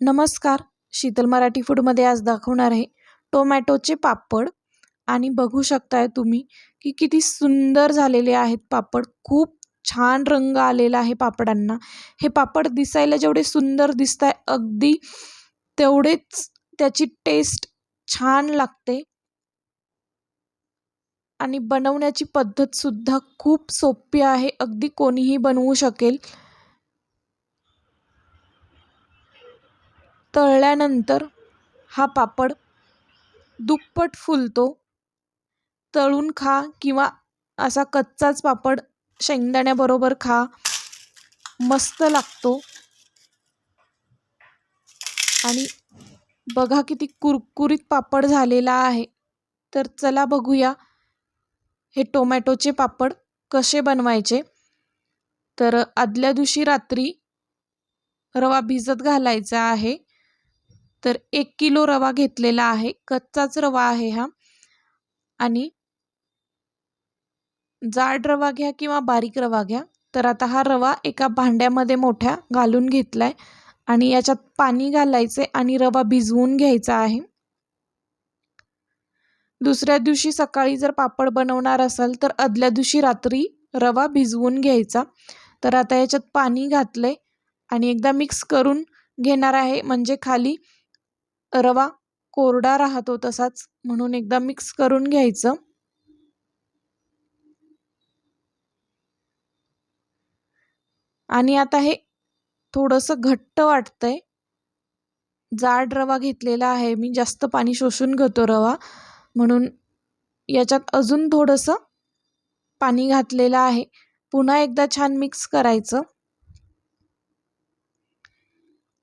नमस्कार. शीतल मराठी फूडमध्ये आज दाखवणार आहे टोमॅटोचे पापड. आणि बघू शकताय तुम्ही की किती सुंदर झालेले आहेत पापड. खूप छान रंग आलेला आहे पापडांना. हे पापड दिसायला जेवढे सुंदर दिसत आहे अगदी तेवढेच त्याची टेस्ट छान लागते. आणि बनवण्याची पद्धतसुद्धा खूप सोपी आहे. अगदी कोणीही बनवू शकेल. तळल्यानंतर हा पापड दुप्पट फुलतो. तळून खा किंवा असा कच्चाच पापड शेंगदाण्याबरोबर खा. मस्त लागतो. आणि बघा किती कुरकुरीत पापड झालेला आहे. तर चला बघूया हे टोमॅटोचे पापड कसे बनवायचे. तर आदल्या दिवशी रात्री रवा भिजत घालायचा आहे. तर एक किलो रवा घेतलेला आहे. कच्चाच रवा आहे हा. आणि जाड रवा घ्या किंवा बारीक रवा घ्या. तर आता हा रवा एका भांड्यामध्ये मोठ्या घालून घेतलाय. आणि याच्यात पाणी घालायचे आणि रवा भिजवून घ्यायचा आहे. दुसऱ्या दिवशी सकाळी जर पापड बनवणार असाल तर आदल्या दिवशी रात्री रवा भिजवून घ्यायचा. तर आता याच्यात पाणी घातलंय. आणि एकदा मिक्स करून घेणार आहे. म्हणजे खाली रवा कोरडा राहतो तसाच म्हणून एकदा मिक्स करून घ्यायचं. आणि आता हे थोडंसं घट्ट वाटतंय. जाड रवा घेतलेला आहे. मी जास्त पाणी शोषून घेतो रवा. म्हणून याच्यात अजून थोडंसं पाणी घातलेलं आहे. पुन्हा एकदा छान मिक्स करायचं.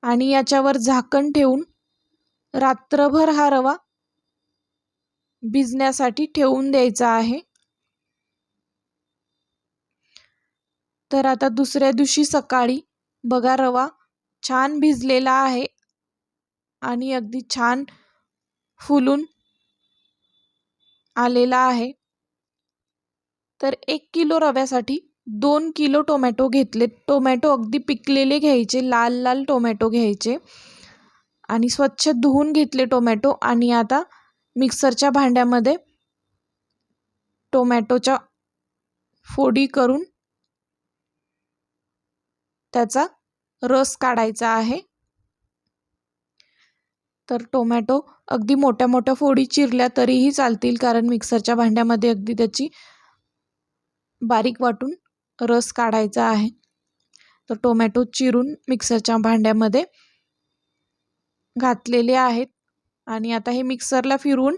आणि याच्यावर झाकण ठेवून रात्रभर हा रवा भिजण्यासाठी ठेवून द्यायचा आहे. तर आता दुसऱ्या दिवशी सकाळी बघा रवा छान भिजलेला आहे आणि अगदी छान फुलून आलेला आहे. तर एक किलो रव्यासाठी दोन किलो टोमॅटो घेतले टोमॅटो अगदी पिकलेले घ्यायचे लाल लाल टोमॅटो घ्यायचे. आणि स्वच्छ धुवून घेतले टोमॅटो आणि आता मिक्सरच्या भांड्यामध्ये टोमॅटोच्या फोडी करून त्याचा रस काढायचा आहे. तर टोमॅटो अगदी मोठ्या मोठ्या फोडी चिरल्या तरीही चालतील कारण मिक्सरच्या भांड्यामध्ये अगदी त्याची बारीक वाटून रस काढायचा आहे. तर टोमॅटो चिरून मिक्सरच्या भांड्यामध्ये घातलेले आहेत. आणि आता हे मिक्सरला फिरवून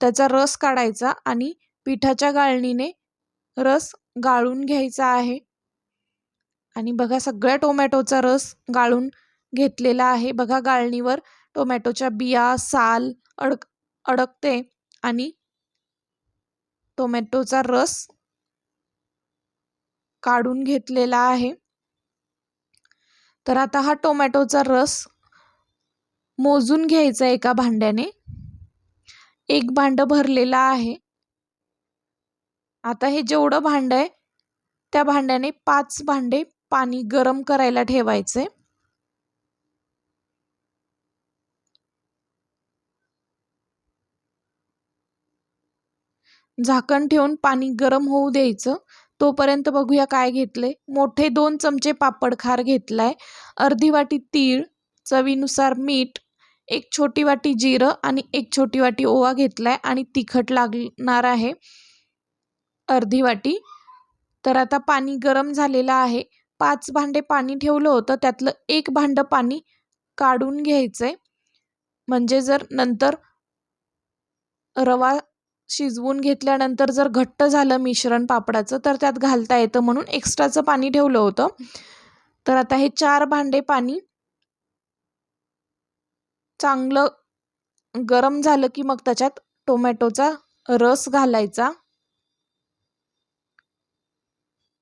त्याचा रस काढायचा आणि पिठाच्या गाळणीने रस गाळून घ्यायचा आहे. आणि बघा सगळ्या टोमॅटोचा रस गाळून घेतलेला आहे. बघा गाळणीवर टोमॅटोच्या बिया साल अडक अडकते आणि टोमॅटोचा रस काढून घेतलेला आहे. तर आता हा टोमॅटोचा रस मोजून घ्यायचा एका भांड्याने. एक भांडं भरलेलं आहे. आता हे जेवढं भांडं आहे त्या भांड्याने पाच भांडे पाणी गरम करायला ठेवायचे. झाकण ठेवून पाणी गरम होऊ द्यायचं. तोपर्यंत बघूया काय घेतले मोठे दोन चमचे पापड खार घेतलाय. अर्धी वाटी तीळ चवीनुसार मीठ एक छोटी वाटी जिरं आणि एक छोटी वाटी ओवा घेतलाय आणि तिखट लागणार आहे. अर्धी वाटी. तर आता पाणी गरम झालेलं आहे. पाच भांडे पाणी ठेवलं होतं. त्यातलं एक भांडं पाणी काढून घ्यायचंय. म्हणजे जर नंतर रवा शिजवून घेतल्यानंतर जर घट्ट झालं मिश्रण पापडाचं तर त्यात घालता येतं म्हणून एक्स्ट्राचं पाणी ठेवलं होतं. तर आता हे चार भांडे पाणी चांगलं गरम झालं की मग त्याच्यात टोमॅटोचा रस घालायचा.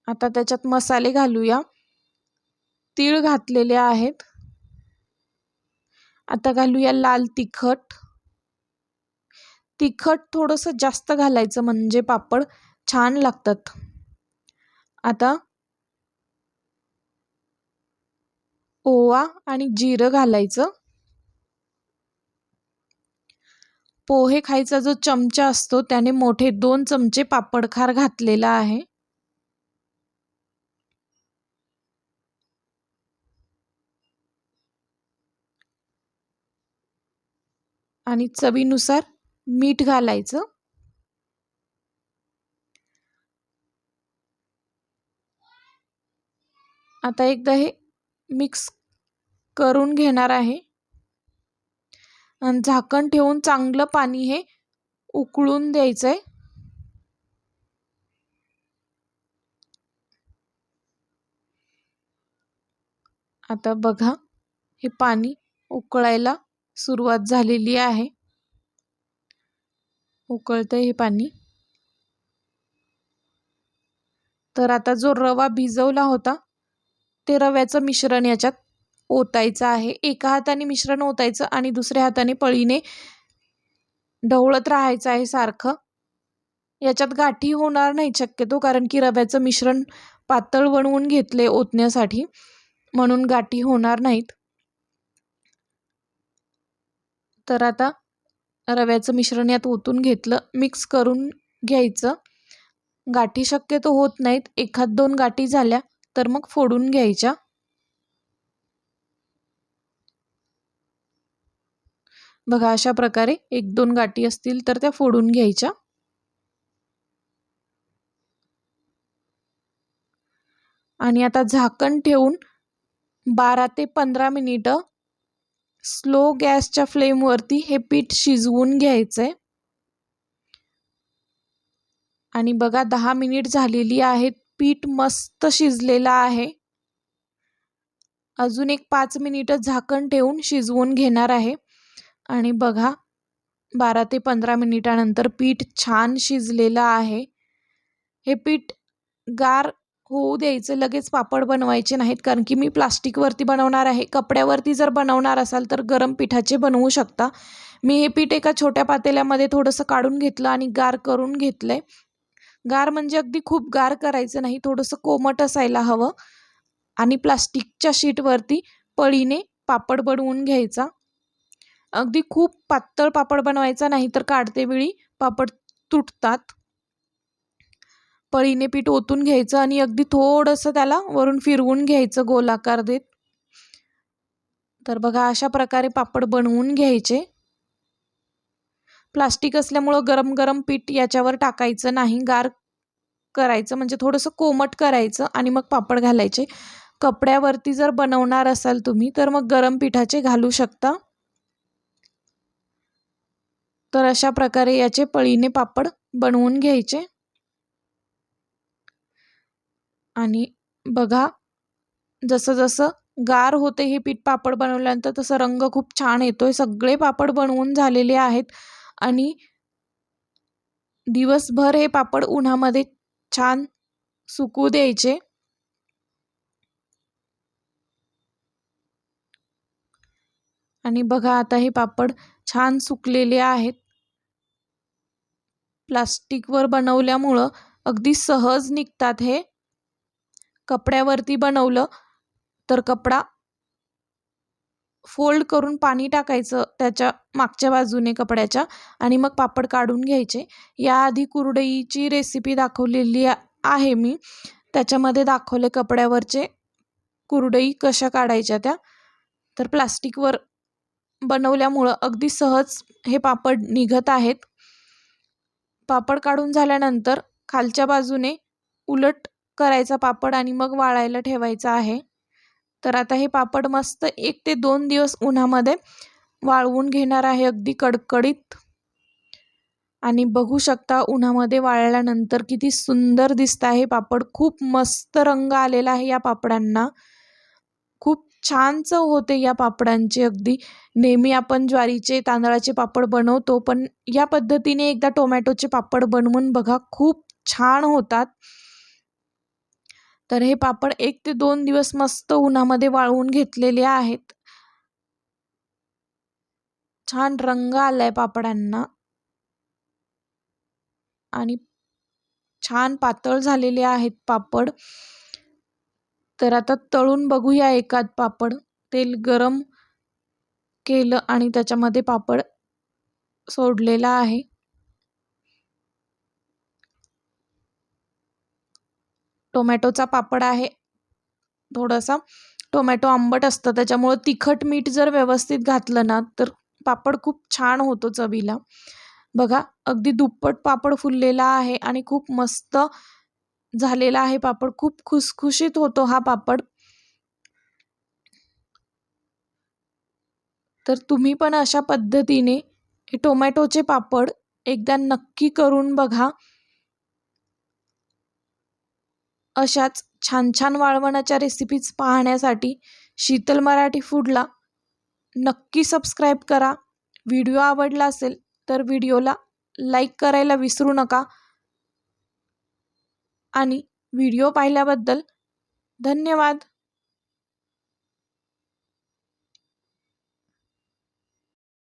आता त्याच्यात मसाले घालूया. तीळ घातलेले आहेत. आता घालूया लाल तिखट. तिखट थोडंसं जास्त घालायचं म्हणजे पापड छान लागतात. आता ओवा आणि जिरं घालायचं. पोहे खायचा जो चमचा असतो त्याने मोठे दोन चमचे पापडखार घातलेला आहे. आणि चवीनुसार मीठ घालायचं. आता एकदा हे मिक्स करून घेणार आहे. आणि झाकण ठेवून चांगलं पाणी हे उकळून द्यायचं आहे आता बघा हे पाणी उकळायला सुरुवात झालेली आहे. उकळतं हे पाणी. तर आता जो रवा भिजवला होता ते रव्याचं मिश्रण याच्यात ओतायचं आहे. एका हाताने मिश्रण ओतायचं आणि दुसऱ्या हाताने पळीने ढवळत राहायचं आहे सारखं. याच्यात गाठी होणार नाही शक्यतो कारण की रव्याचं मिश्रण पातळ बनवून घेतले ओतण्यासाठी म्हणून गाठी होणार नाहीत. तर आता रव्याचं मिश्रण यात ओतून घेतलं मिक्स करून घ्यायचं. गाठी शक्यतो होत नाहीत. एखाद दोन गाठी झाल्या तर मग फोडून घ्यायच्या. बघा अशा प्रकारे एक दोन गाठी असतील तर त्या फोडून घ्यायच्या. आणि आता झाकण ठेवून बारा ते पंधरा मिनिटं स्लो गॅसच्या फ्लेमवरती हे पीठ शिजवून घ्यायचंय. आणि बघा दहा मिनिट झालेली आहेत. पीठ मस्त शिजलेलं आहे. अजून एक पाच मिनिटं झाकण ठेवून शिजवून घेणार आहे. आणि बघा बारा ते पंधरा मिनिटानंतर पीठ छान शिजलेलं आहे. हे पीठ गार होऊ द्यायचं लगेच पापड बनवायचे नाहीत कारण की मी प्लास्टिकवरती बनवणार आहे. कपड्यावरती जर बनवणार असाल तर गरम पिठाचे बनवू शकता. मी हे पीठ एका छोट्या पातेल्यामध्ये थोडंसं काढून घेतलं आणि गार करून घेतलं आहे गार म्हणजे अगदी खूप गार करायचं नाही थोडंसं कोमट असायला हवं. आणि प्लास्टिकच्या शीटवरती पळीने पापड बनवून घ्यायचा. अगदी खूप पातळ पापड बनवायचा नाही तर काढते वेळी पापड तुटतात. पळीने पीठ ओतून घ्यायचं आणि अगदी थोडंसं त्याला वरून फिरवून घ्यायचं गोलाकार देत. तर बघा अशा प्रकारे पापड बनवून घ्यायचे. प्लास्टिक असल्यामुळं गरम गरम पीठ याच्यावर टाकायचं नाही. गार करायचं म्हणजे थोडंसं कोमट करायचं आणि मग पापड घालायचे. कपड्यावरती जर बनवणार असाल तुम्ही तर मग गरम पिठाचे घालू शकता. तर अशा प्रकारे याचे पळीने पापड बनवून घ्यायचे. आणि बघा जसं जसं गार होते हे पीठ पापड बनवल्यानंतर तसं रंग खूप छान येतोय. सगळे पापड बनवून झालेले आहेत आणि दिवसभर हे पापड उन्हामध्ये छान सुकू द्यायचे. आणि बघा आता हे पापड छान सुकलेले आहेत. प्लास्टिकवर बनवल्यामुळं अगदी सहज निघतात हे. कपड्यावरती बनवलं तर कपडा फोल्ड करून पाणी टाकायचं त्याच्या मागच्या बाजूने कपड्याच्या आणि मग पापड काढून घ्यायचे. याआधी कुरडईची रेसिपी दाखवलेली आहे मी. त्याच्यामध्ये दाखवले कपड्यावरचे कुरडई कशा काढायच्या त्या. तर प्लास्टिकवर बनवल्यामुळं अगदी सहज हे पापड निघत आहेत. पापड काढून झाल्यानंतर खालच्या बाजूने उलट करायचा पापड आणि मग वाळायला ठेवायचा आहे. तर आता हे पापड मस्त एक ते दोन दिवस उन्हामध्ये वाळवून घेणार आहे अगदी कडकडीत. आणि बघू शकता उन्हामध्ये वाळल्यानंतर किती सुंदर दिसत आहे पापड. खूप मस्त रंग आलेला आहे या पापडांना. खूप छान चव होते या पापडांची अगदी. नेहमी आपण ज्वारीचे तांदळाचे पापड बनवतो पण या पद्धतीने एकदा टोमॅटोचे पापड बनवून बघा खूप छान होतात. तर हे पापड एक ते दोन दिवस मस्त उन्हामध्ये वाळवून घेतलेले आहेत. छान रंग आलाय पापडांना. आणि छान पातळ झालेले आहेत पापड. तर आता तळून बघूया एकात पापड. तेल गरम केलं आणि त्याच्यामध्ये पापड सोडलेला आहे. टोमॅटोचा पापड आहे. थोडासा टोमॅटो आंबट असतं. त्याच्यामुळं तिखट मीठ जर व्यवस्थित घातलं ना तर पापड खूप छान होतो चवीला. बघा अगदी दुप्पट पापड फुललेला आहे आणि खूप मस्त झालेला आहे पापड. खूप खुसखुशीत होतो हा पापड. तर तुम्ही पण अशा पद्धतीने हे टोमॅटोचे पापड एकदा नक्की करून बघा. अशाच छान छान वाळवणाच्या रेसिपीज पाहण्यासाठी शीतल मराठी फूडला नक्की सबस्क्राईब करा. व्हिडिओ आवडला असेल तर व्हिडिओला लाईक करायला विसरू नका. आणि व्हिडिओ पाहिल्याबद्दल धन्यवाद.